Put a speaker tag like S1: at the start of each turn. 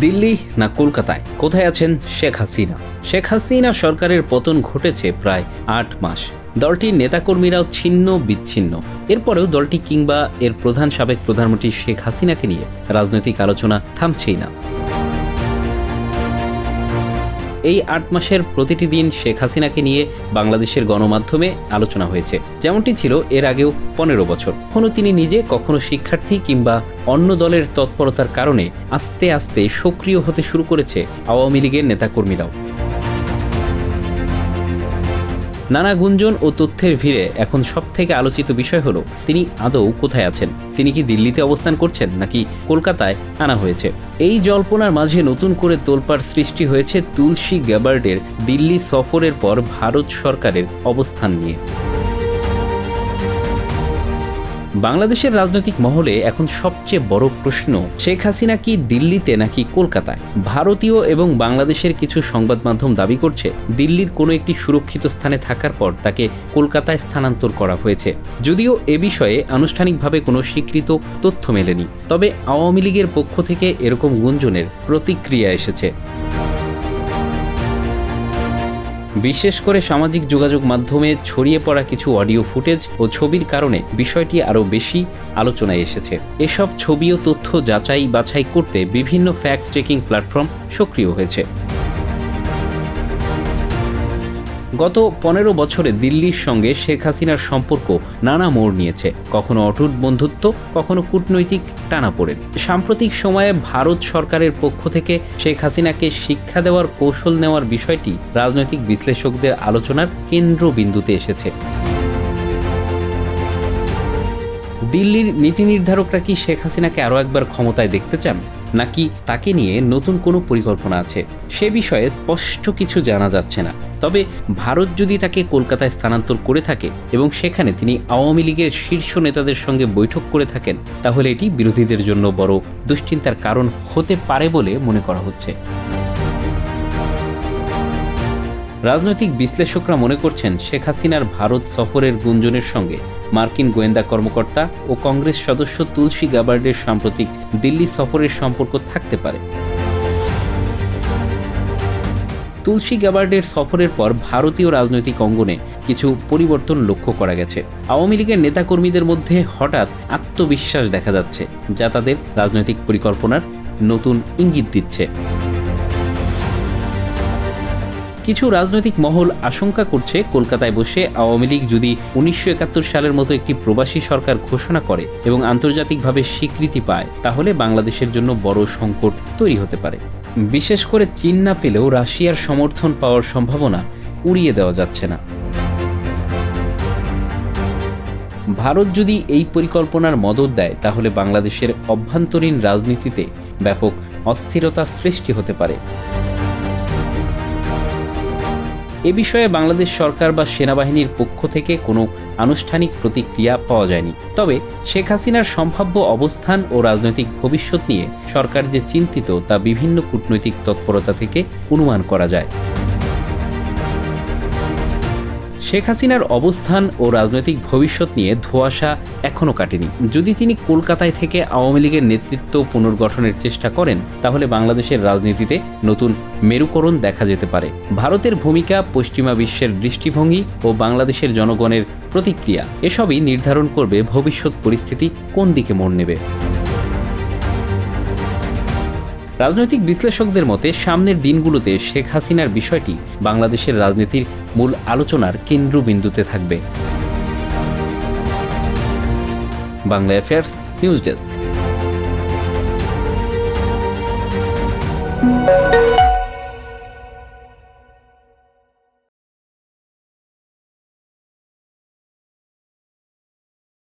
S1: দিল্লি না কলকাতায়? কোথায় আছেন শেখ হাসিনা? শেখ হাসিনা সরকারের পতন ঘটেছে প্রায় আট মাস। দলটির নেতাকর্মীরাও ছিন্ন বিচ্ছিন্ন। এরপরেও দলটি কিংবা এর প্রধান সাবেক প্রধানমন্ত্রী শেখ হাসিনাকে নিয়ে রাজনৈতিক আলোচনা থামছেই না। এই আট মাসের প্রতিটি দিন শেখ হাসিনাকে নিয়ে বাংলাদেশের গণমাধ্যমে আলোচনা হয়েছে। যেমনটি ছিল এর আগেও পনেরো বছর। কখনো তিনি নিজে কখনো শিক্ষার্থী কিংবা অন্য দলের তৎপরতার কারণে আস্তে আস্তে সক্রিয় হতে শুরু করেছে আওয়ামী লীগের নেতাকর্মীরাও। নানা গুঞ্জন ও তথ্যের ভিড়ে এখন সব থেকে আলোচিত বিষয় হলো, তিনি আদৌ কোথায় আছেন? তিনি কি দিল্লিতে অবস্থান করছেন নাকি কলকাতায় আনা হয়েছে? এই জল্পনার মাঝে নতুন করে তোলপাড় সৃষ্টি হয়েছে তুলসী গ্যাবার্ডের দিল্লি সফরের পর ভারত সরকারের অবস্থান নিয়ে। বাংলাদেশের রাজনৈতিক মহলে এখন সবচেয়ে বড় প্রশ্ন, শেখ হাসিনা কি দিল্লিতে নাকি কলকাতায়? ভারতীয় এবং বাংলাদেশের কিছু সংবাদ মাধ্যম দাবি করছে, দিল্লির কোনো একটি সুরক্ষিত স্থানে থাকার পর তাকে কলকাতায় স্থানান্তর করা হয়েছে। যদিও এ বিষয়ে আনুষ্ঠানিকভাবে কোনো স্বীকৃত তথ্য মেলেনি, তবে আওয়ামী লীগের পক্ষ থেকে এরকম গুঞ্জনের প্রতিক্রিয়া এসেছে। বিশেষ করে সামাজিক যোগাযোগ মাধ্যমে ছড়িয়ে পড়া কিছু অডিও ফুটেজ ও ছবির কারণে বিষয়টি আরও বেশি আলোচনায় এসেছে। এসব ছবি ও তথ্য যাচাই বাছাই করতে বিভিন্ন ফ্যাক্ট চেকিং প্ল্যাটফর্ম সক্রিয় হয়েছে। গত পনেরো বছরে দিল্লির সঙ্গে শেখ হাসিনার সম্পর্ক নানা মোড় নিয়েছে। কখনো অটুট বন্ধুত্ব, কখনো কূটনৈতিক টানাপোড়েন। সাম্প্রতিক সময়ে ভারত সরকারের পক্ষ থেকে শেখ হাসিনাকে শিক্ষা দেওয়ার কৌশল নেওয়ার বিষয়টি রাজনৈতিক বিশ্লেষকদের আলোচনার কেন্দ্রবিন্দুতে এসেছে। দিল্লির নীতি নির্ধারকরা কি শেখ হাসিনাকে আরও একবার ক্ষমতায় দেখতে চান? নাকি তাকে নিয়ে নতুন কোনো পরিকল্পনা আছে? সে বিষয়ে স্পষ্ট কিছু জানা যাচ্ছে না। তবে ভারত যদি তাকে কলকাতায় স্থানান্তর করে থাকে এবং সেখানে তিনি আওয়ামী লীগের শীর্ষ নেতাদের সঙ্গে বৈঠক করে থাকেন, তাহলে এটি বিরোধীদের জন্য বড় দুশ্চিন্তার কারণ হতে পারে বলে মনে করা হচ্ছে। রাজনৈতিক বিশ্লেষকরা মনে করছেন শেখ হাসিনার ভারত সফরের গুঞ্জনের সঙ্গে মার্কিন গোয়েন্দা কর্মকর্তা ও কংগ্রেস সদস্য তুলসী গাবার্ডের সাম্প্রতিক দিল্লি সফরের সম্পর্ক থাকতে পারে। তুলসী গ্যাবার্ডের সফরের পর ভারতীয় রাজনৈতিক অঙ্গনে কিছু পরিবর্তন লক্ষ্য করা গেছে। আওয়ামী লীগের নেতাকর্মীদের মধ্যে হঠাৎ আত্মবিশ্বাস দেখা যাচ্ছে, যা তাদের রাজনৈতিক পরিকল্পনার নতুন ইঙ্গিত দিচ্ছে। কিছু রাজনৈতিক মহল আশঙ্কা করছে কলকাতায় বসে আওয়ামী লীগ যদি উনিশশো একাত্তর সালের মতো একটি প্রবাসী সরকার ঘোষণা করে এবং আন্তর্জাতিকভাবে স্বীকৃতি পায়, তাহলে বাংলাদেশের জন্য বড় সংকট তৈরি হতে পারে। বিশেষ করে চীন না পেলেও রাশিয়ার সমর্থন পাওয়ার সম্ভাবনা উড়িয়ে দেওয়া যাচ্ছে না। ভারত যদি এই পরিকল্পনার মদত দেয়, তাহলে বাংলাদেশের অভ্যন্তরীণ রাজনীতিতে ব্যাপক অস্থিরতা সৃষ্টি হতে পারে। এ বিষয়ে বাংলাদেশ সরকার বা সেনাবাহিনীর পক্ষ থেকে কোনো আনুষ্ঠানিক প্রতিক্রিয়া পাওয়া যায়নি। তবে শেখ হাসিনার সম্ভাব্য অবস্থান ও রাজনৈতিক ভবিষ্যৎ নিয়ে সরকার যে চিন্তিত তা বিভিন্ন কূটনৈতিক তৎপরতা থেকে অনুমান করা যায়। শেখ হাসিনার অবস্থান ও রাজনৈতিক ভবিষ্যৎ নিয়ে ধোঁয়াশা এখনও কাটেনি। যদি তিনি কলকাতায় থেকে আওয়ামী লীগের নেতৃত্ব পুনর্গঠনের চেষ্টা করেন, তাহলে বাংলাদেশের রাজনীতিতে নতুন মেরুকরণ দেখা যেতে পারে। ভারতের ভূমিকা পশ্চিমা বিশ্বের দৃষ্টিভঙ্গি ও বাংলাদেশের জনগণের প্রতিক্রিয়া, এসবই নির্ধারণ করবে ভবিষ্যৎ পরিস্থিতি কোন দিকে মোড় নেবে। রাজনৈতিক বিশ্লেষকদের মতে, সামনের দিনগুলোতে শেখ হাসিনার বিষয়টি বাংলাদেশের রাজনীতির মূল আলোচনার কেন্দ্রবিন্দুতে থাকবে। Bangla affairs news desk